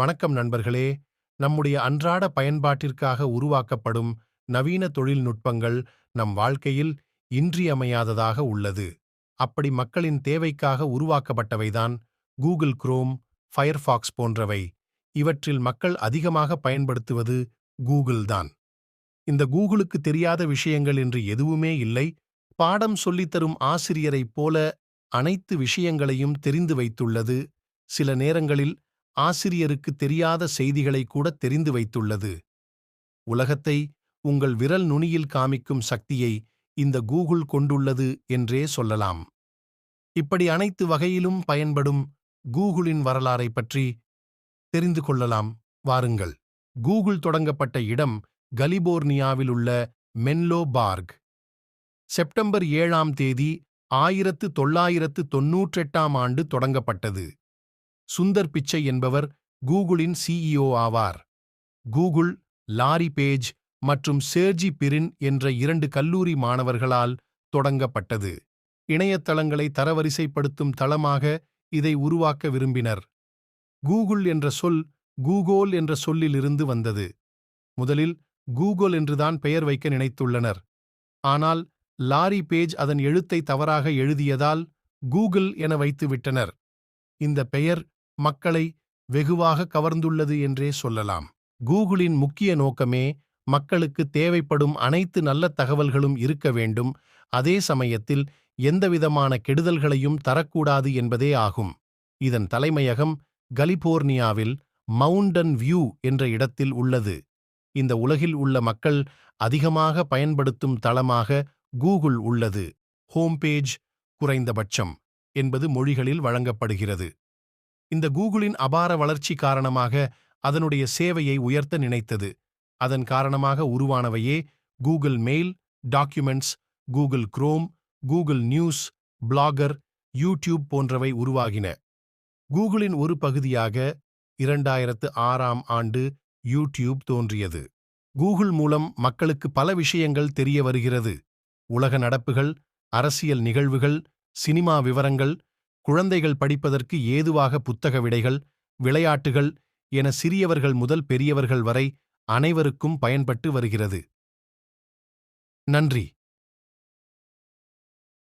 வணக்கம் நண்பர்களே. நம்முடைய அன்றாட பயன்பாட்டிற்காக உருவாக்கப்படும் நவீன தொழில்நுட்பங்கள் நம் வாழ்க்கையில் இன்றியமையாததாக உள்ளது. அப்படி மக்களின் தேவைக்காக உருவாக்கப்பட்டவைதான் கூகுள் குரோம் ஃபயர்ஃபாக்ஸ் போன்றவை. இவற்றில் மக்கள் அதிகமாக பயன்படுத்துவது கூகுள் தான். இந்த கூகுளுக்கு தெரியாத விஷயங்கள் என்று எதுவுமே இல்லை. பாடம் சொல்லித்தரும் ஆசிரியரைப் போல அனைத்து விஷயங்களையும் தெரிந்து வைத்துள்ளது. சில நேரங்களில் ஆசிரியருக்கு தெரியாத செய்திகளை கூட தெரிந்து வைத்துள்ளது. உலகத்தை உங்கள் விரல் நுனியில் காமிக்கும் சக்தியை இந்த கூகுள் கொண்டுள்ளது என்றே சொல்லலாம். இப்படி அனைத்து வகையிலும் பயன்படும் கூகுளின் வரலாறை பற்றி தெரிந்து கொள்ளலாம். வாருங்கள். கூகுள் தொடங்கப்பட்ட இடம் கலிபோர்னியாவில் உள்ள மென்லோ பார்க். செப்டம்பர் ஏழாம் தேதி ஆயிரத்து தொள்ளாயிரத்து தொன்னூற்றெட்டாம் ஆண்டு தொடங்கப்பட்டது. சுந்தர் பிச்சை என்பவர் கூகுளின் சிஇஓ ஆவார். கூகுள் லாரி பேஜ் மற்றும் சேர்ஜி பிரின் என்ற இரண்டு கல்லூரி மாணவர்களால் தொடங்கப்பட்டது. இணையதளங்களை தரவரிசைப்படுத்தும் தளமாக இதை உருவாக்க விரும்பினர். கூகுள் என்ற சொல் கூகோல் என்ற சொல்லிலிருந்து வந்தது. முதலில் கூகுள் என்றுதான் பெயர் வைக்க நினைத்துள்ளனர். ஆனால் லாரி பேஜ் அதன் எழுத்தை தவறாக எழுதியதால் கூகுள் என வைத்துவிட்டனர். இந்த பெயர் மக்களை வெகுவாக கவர்ந்துள்ளது என்றே சொல்லலாம். கூகுளின் முக்கிய நோக்கமே மக்களுக்கு தேவைப்படும் அனைத்து நல்ல தகவல்களும் இருக்க வேண்டும். அதே சமயத்தில் எந்தவிதமான கெடுதல்களையும் தரக்கூடாது என்பதே ஆகும். இதன் தலைமையகம் கலிபோர்னியாவில் மவுண்டன் வியூ என்ற இடத்தில் உள்ளது. இந்த உலகில் உள்ள மக்கள் அதிகமாக பயன்படுத்தும் தளமாக கூகுள் உள்ளது. ஹோம்பேஜ் குறைந்தபட்சம் என்பது மொழிகளில் வழங்கப்படுகிறது. இந்த கூகுளின் அபார வளர்ச்சி காரணமாக அதனுடைய சேவையை உயர்த்த நினைத்தது. அதன் காரணமாக உருவானவையே Google mail documents Google Chrome Google news Blogger YouTube போன்றவை உருவாகின. கூகுளின் ஒரு பகுதியாக இரண்டாயிரத்து ஆறாம் ஆண்டு யூடியூப் தோன்றியது. கூகுள் மூலம் மக்களுக்கு பல விஷயங்கள் தெரிய வருகிறது. உலக நடப்புகள் அரசியல் நிகழ்வுகள் சினிமா விவரங்கள் குழந்தைகள் படிப்பதற்கு ஏதுவாக புத்தக விடைகள் விளையாட்டுகள் என சிறியவர்கள் முதல் பெரியவர்கள் வரை அனைவருக்கும் பயன்பட்டு வருகிறது. நன்றி.